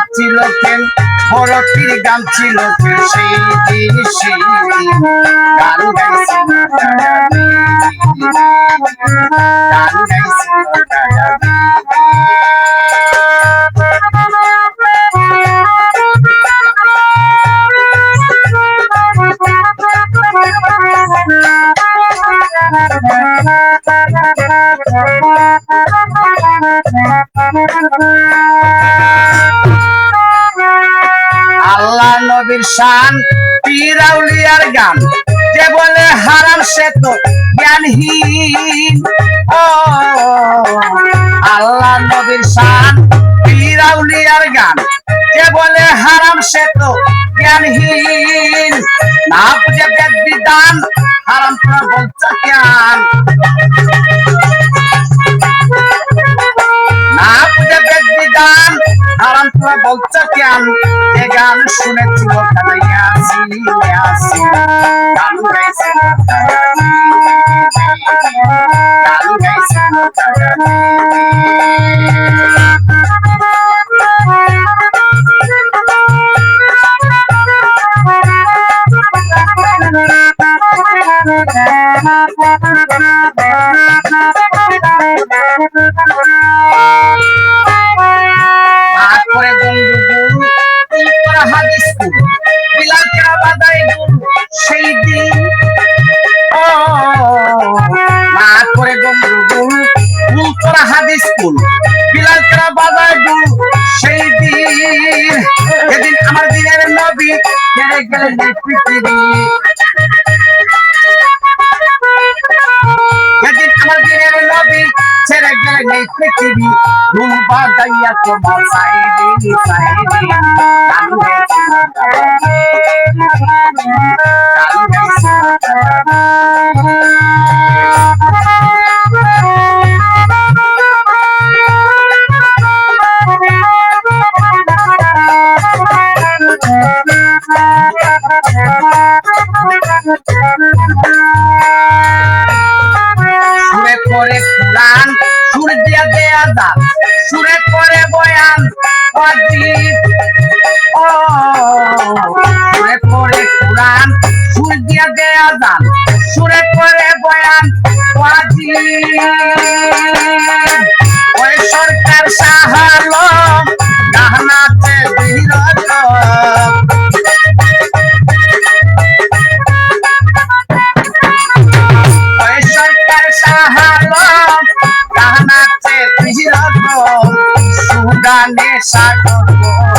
ভাবছিল কেন বড় পীর গান ছিল সেই গাইছিল দাদাবি। নবীর শান, পীরাউলিয়ার গান। যে বলে হারাম সে তো জ্ঞানহীন। ও, আল্লাহ নবীর শান, পীরাউলিয়ার গান। যে বলে হারাম সে তো জ্ঞানহীন। না বুঝে বেদ বিধান হারাম তোরা বলছ জ্ঞান। না বুঝে বেদ বিধান হারাম তোরা বলছ জ্ঞান এ গান কানাইয়া সিনে আসি গান গাইছিল ভাগ বিলাল কেরা বাদাই গুরু সেই দিন যেদিন আমার দিনের নবী ছেড়ে গেলেন পৃথিবী। যেদিন আমার দিনের নবী ছেড়ে গেলেন এই পৃথিবী। ধুম বাজাইয়া তোমার সাইডে সাইডে সুরে করে কুরান সুর দিয়া দেয়া দান সুরে করে বয়ান, অজিত। ও, সুরে করে কুরান সুর দিয়া দেয়া দান সুরে করে বয়ান, Ajit. side of the wall.